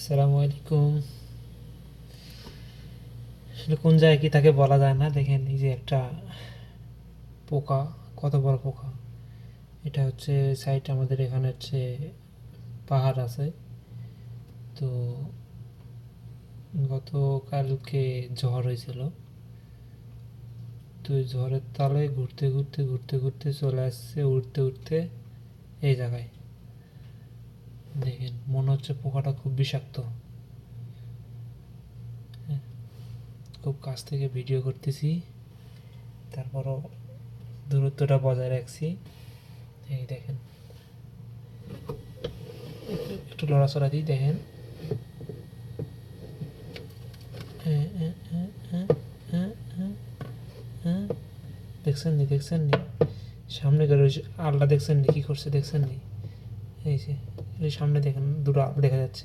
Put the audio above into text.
আসসালামু আলাইকুম আসলে কোন জায়গায় কি তাকে বলা যায় না? দেখেন এই যে একটা পোকা, কত বড় পোকা। এটা হচ্ছে সাইড আমাদের এখানে হচ্ছে পাহাড় আছে। তো গতকালকে ঝড় হয়েছিল। তো ঝড়ের তালে ঘুরতে ঘুরতে ঘুরতে ঘুরতে চলে আসছে উঠতে উঠতে এই জায়গায়। দেখেন মনে হচ্ছে পোকাটা খুব বিষাক্ত। হ্যাঁ, খুব কাছ থেকে ভিডিও করতেছি। তারপরও দূরত্বটা বজায় রাখছি। এই দেখেন। একটু- লড়াচড়া দিই দেখেন। হ্যাঁ, হ্যাঁ। দেখছেন নি দেখছেন নি? সামনে করে যে দেখছেন নি কি করছে দেখছেন নি? এই যে সামনে দেখেন দুটো আপ দেখা যাচ্ছে।